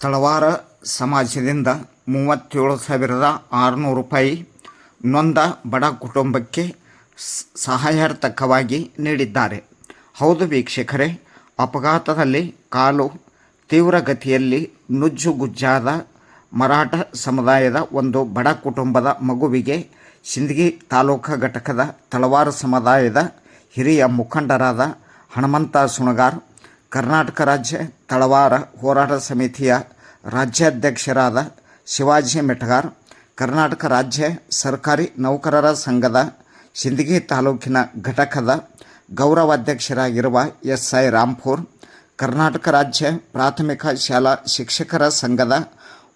ತಳವಾರ ಸಮಾಜದಿಂದ ಮೂವತ್ತೇಳು ಸಾವಿರದ ಆರುನೂರು ರೂಪಾಯಿ ನೊಂದ ಬಡ ಕುಟುಂಬಕ್ಕೆ ಸಹಾಯಾರ್ಥಕವಾಗಿ ನೀಡಿದ್ದಾರೆ. ಹೌದು ವೀಕ್ಷಕರೇ, ಅಪಘಾತದಲ್ಲಿ ಕಾಲು ತೀವ್ರಗತಿಯಲ್ಲಿ ನುಜ್ಜುಗುಜ್ಜಾದ ಮರಾಠ ಸಮುದಾಯದ ಒಂದು ಬಡ ಕುಟುಂಬದ ಮಗುವಿಗೆ ಸಿಂದಗಿ ತಾಲೂಕು ಘಟಕದ ತಳವಾರ ಸಮುದಾಯದ ಹಿರಿಯ ಮುಖಂಡರಾದ ಹನುಮಂತ ಸುಣಗಾರ್ ಕರ್ನಾಟಕ ರಾಜ್ಯ ತಳವಾರ ಹೋರಾಟ ಸಮಿತಿಯ ರಾಜ್ಯಾಧ್ಯಕ್ಷರಾದ ಶಿವಾಜಿ ಮೆಟಗಾರ್, ಕರ್ನಾಟಕ ರಾಜ್ಯ ಸರ್ಕಾರಿ ನೌಕರರ ಸಂಘದ ಸಿಂದಗಿ ತಾಲೂಕಿನ ಘಟಕದ ಗೌರವಾಧ್ಯಕ್ಷರಾಗಿರುವ ಎಸ್ ಐ ರಾಂಪುರ್ ಕರ್ನಾಟಕ ರಾಜ್ಯ ಪ್ರಾಥಮಿಕ ಶಾಲಾ ಶಿಕ್ಷಕರ ಸಂಘದ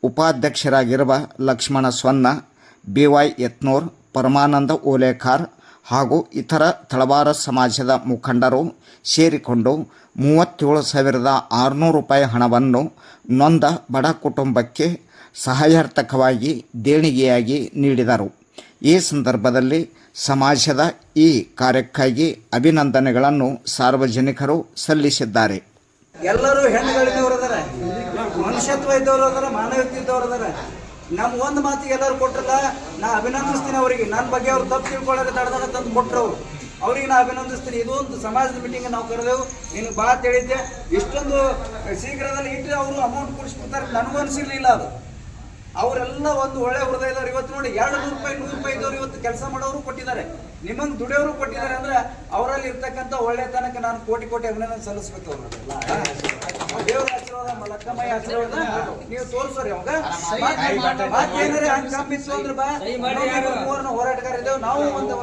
ಉಪಾಧ್ಯಕ್ಷರಾಗಿರುವ ಲಕ್ಷ್ಮಣ ಸ್ವನ್ನ ಬಿ ವೈ ಯತ್ನೂರ್, ಪರಮಾನಂದ ಓಲೇಕಾರ್ ಹಾಗೂ ಇತರ ತಳವಾರ ಸಮಾಜದ ಮುಖಂಡರು ಸೇರಿಕೊಂಡು ಮೂವತ್ತೇಳು ಸಾವಿರದ ಆರುನೂರು ರೂಪಾಯಿ ಹಣವನ್ನು ನೊಂದ ಬಡ ಕುಟುಂಬಕ್ಕೆ ಸಹಾಯಾರ್ಥಕವಾಗಿ ದೇಣಿಗೆಯಾಗಿ ನೀಡಿದರು. ಈ ಸಂದರ್ಭದಲ್ಲಿ ಸಮಾಜದ ಈ ಕಾರ್ಯಕ್ಕಾಗಿ ಅಭಿನಂದನೆಗಳನ್ನು ಸಾರ್ವಜನಿಕರು ಸಲ್ಲಿಸಿದ್ದಾರೆ. ಎಲ್ಲರೂ ಹೆಣ್ಣುಗಳಿದ್ದವರು ಮನುಷ್ಯತ್ವ ಇದ್ದವರು ಮಾನವೀಯತೆ ಇದ್ದವ್ರು ನಮ್ ಒಂದು ಮಾತಿಗೆ ಎಲ್ಲರೂ ಕೊಟ್ರಲ್ಲ, ನಾ ಅಭಿನಂದಿಸ್ತೀನಿ ಅವರಿಗೆ. ನನ್ನ ಬಗ್ಗೆ ಅವ್ರು ತಪ್ಪು ತಿಳ್ಕೊಳ್ಳೋಕೆ ತಡೆದಾಗ ತಂದು ಕೊಟ್ಟರು ಅವ್ರಿಗೆ ನಾ ಅಭಿನಂದಿಸ್ತೀನಿ. ಇದು ಒಂದು ಸಮಾಜದ ಮೀಟಿಂಗ್ ನಾವು ಕರೆದೆವು ನಿನಗೆ ಭಾಳ ತಿಳಿದ್ದೆ ಇಷ್ಟೊಂದು ಶೀಘ್ರದಲ್ಲಿ ಇಟ್ಟರೆ ಅವರು ಅಮೌಂಟ್ ಕೊಡಿಸ್ಬಿಡ್ತಾರೆ ನನಗೂ ಅನಿಸಿರ್ಲಿಲ್ಲ ಅದು. ಅವರೆಲ್ಲ ಒಂದು ಒಳ್ಳೆ ಹೃದಯದವ್ರು. ಇವತ್ತು ನೋಡಿ ಎರಡು ನೂರು ರೂಪಾಯಿ ನೂರು ರೂಪಾಯಿ ಇದ್ದವ್ರು ಇವತ್ತು ಕೆಲಸ ಮಾಡೋರು ಕೊಟ್ಟಿದ್ದಾರೆ. ನಿಮ್ಮಂಗೆ ದುಡಿಯೋರು ಕೊಟ್ಟಿದ್ದಾರೆ ಅಂದ್ರೆ ಅವರಲ್ಲಿ ಇರ್ತಕ್ಕಂಥ ಒಳ್ಳೆತನಕ್ಕೆ ನಾನು ಕೋಟಿ ಕೋಟಿ ಅಭಿನಂದನೆ ಸಲ್ಲಿಸ್ಬೇಕು ಅವ್ರನ್ನೆಲ್ಲ ದೇವರ ಆಶೀರ್ವಾದ ಲಕ್ಕಮ್ಮಯ್ಯ ಆಶೀರ್ವಾದ ನೀವು ತೋರಿಸೋರಿ ಅವಾಗ ಮತ್ತೇನಾರ ಹಂಗೆ ಕಮ್ಮಿತ್ತು ಅಂದ್ರೆ ಬಾ. ನಾವು ಮೂರನ ಹೋರಾಟಗಾರ ಇದ್ದೇವೆ. ನಾವು ಒಂದು?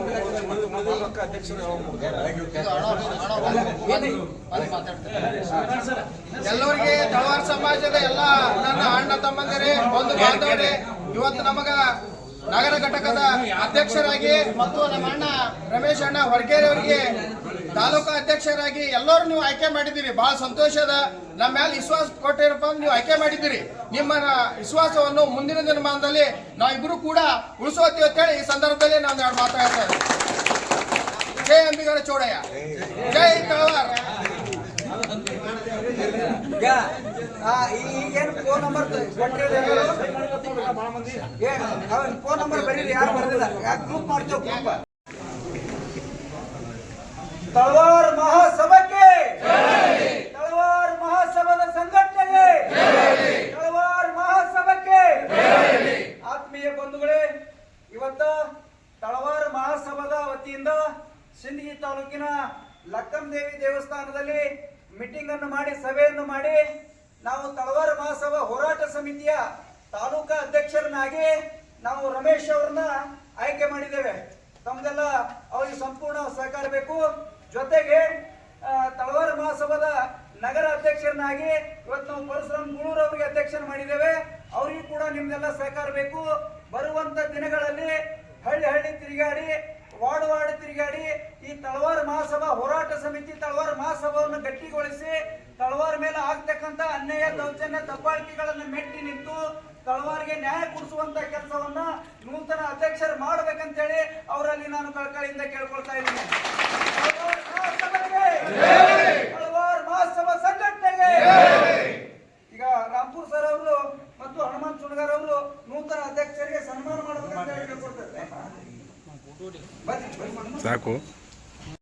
ಎಲ್ಲರಿಗೆ ತಳವಾರ ಸಮಾಜದ ಎಲ್ಲ ನನ್ನ ಅಣ್ಣ ತಮ್ಮಂದಿರೇ ಒಂದು ಬಾಂಧವರೇ ಇವತ್ತು ನಮಗ ನಗರ ಘಟಕದ ಅಧ್ಯಕ್ಷರಾಗಿ ಮತ್ತು ನಮ್ಮ ಅಣ್ಣ ರಮೇಶ್ ಅಣ್ಣ ಹೊರಕೇರಿ ಅವರಿಗೆ ತಾಲೂಕು ಅಧ್ಯಕ್ಷರಾಗಿ ಎಲ್ಲರೂ ನೀವು ಆಯ್ಕೆ ಮಾಡಿದ್ದೀರಿ. ಬಹಳ ಸಂತೋಷದ. ನಮ್ಮ ಮೇಲೆ ವಿಶ್ವಾಸ ಕೊಟ್ಟಿರಪ್ಪ ನೀವು ಆಯ್ಕೆ ಮಾಡಿದ್ದೀರಿ. ನಿಮ್ಮ ವಿಶ್ವಾಸವನ್ನು ಮುಂದಿನ ದಿನಮಾನದಲ್ಲಿ ನಾವಿಬ್ಬರು ಕೂಡ ಉಳಿಸೋತೀವಿ ಅಂತೇಳಿ ಈ ಸಂದರ್ಭದಲ್ಲಿ ನಾನು ಎರಡು ಮಾತಾಡ್ತಾ ಜೈ ಅಂಬಿಗರ ಚೋಡಯ್ಯ. ಜೈ ಕಳವಾರ ಫೋನ್ ನಂಬರ್ ಫೋನ್ ನಂಬರ್ ಯಾರು ಬರೆದಿಲ್ಲ. ಗ್ರೂಪ್ ಮಾಡ್ತೇವೆ ತಳವಾರ್ ಮಹಾಸಭಕ್ಕೆ ತಳವಾರ ಮಹಾಸಭಾದ ಸಂಘಟನೆಗೆ ತಳವಾರ ಮಹಾಸಭಕ್ಕೆ ಆತ್ಮೀಯ ಬಂಧುಗಳೇ, ಇವತ್ತ ತಳವಾರ ಮಹಾಸಭಾದ ವತಿಯಿಂದ ಸಿಂದಗಿ ತಾಲೂಕಿನ ಲಕ್ಕಂದೇವಿ ದೇವಸ್ಥಾನದಲ್ಲಿ ಮೀಟಿಂಗ್ ಅನ್ನು ಮಾಡಿ, ಸಭೆಯನ್ನು ಮಾಡಿ ನಾವು ತಳವಾರ ಮಹಾಸಭಾ ಹೋರಾಟ ಸಮಿತಿಯ ತಾಲೂಕಾ ಅಧ್ಯಕ್ಷರನ್ನಾಗಿ ನಾವು ರಮೇಶ್ ಅವರನ್ನ ಆಯ್ಕೆ ಮಾಡಿದ್ದೇವೆ. ತಮ್ದೆಲ್ಲ ಅವರಿಗೆ ಸಂಪೂರ್ಣ ಸಹಕಾರ ಬೇಕು. ಜೊತೆಗೆ ತಳವಾರ ಮಹಾಸಭಾದ ನಗರ ಅಧ್ಯಕ್ಷರನ್ನಾಗಿ ಇವತ್ತು ನಾವು ಪರಶುರಾಮ್ ಗುಳೂರ್ ಅವರಿಗೆ ಅಧ್ಯಕ್ಷ ಮಾಡಿದ್ದೇವೆ. ಅವರಿಗೂ ಕೂಡ ನಿಮ್ದೆಲ್ಲ ಸಹಕಾರ ಬೇಕು. ಬರುವಂತ ದಿನಗಳಲ್ಲಿ ಹಳ್ಳಿ ಹಳ್ಳಿ ತಿರುಗಾಡಿ, ವಾರ್ಡ್ ವಾರ್ಡ್ ತಿರುಗಾಡಿ ಈ ತಳವಾರ ಮಹಾಸಭಾ ಹೋರಾಟ ಸಮಿತಿ ತಳವಾರ ಮಹಾಸಭಾವನ್ನು ಗಟ್ಟಿಗೊಳಿಸಿ ತಳವಾರ ಮೇಲೆ ಆಗ್ತಕ್ಕಂತ ಅನ್ಯಾಯ, ದೌರ್ಜನ್ಯ, ದಬ್ಬಾಳಿಕೆಗಳನ್ನು ಮೆಟ್ಟಿ ನಿಂತು ತಳವಾರಿಗೆ ನ್ಯಾಯ ಕೊಡಿಸುವಂತ ಕೆಲಸವನ್ನ ನೂತನ ಅಧ್ಯಕ್ಷರು ಮಾಡ್ಬೇಕಂತೇಳಿ ಅವರಲ್ಲಿ ನಾನು ಕಳಕಳಿಯಿಂದ ಕೇಳ್ಕೊಳ್ತಾ ಇದ್ದೀನಿ. ಸಾಕು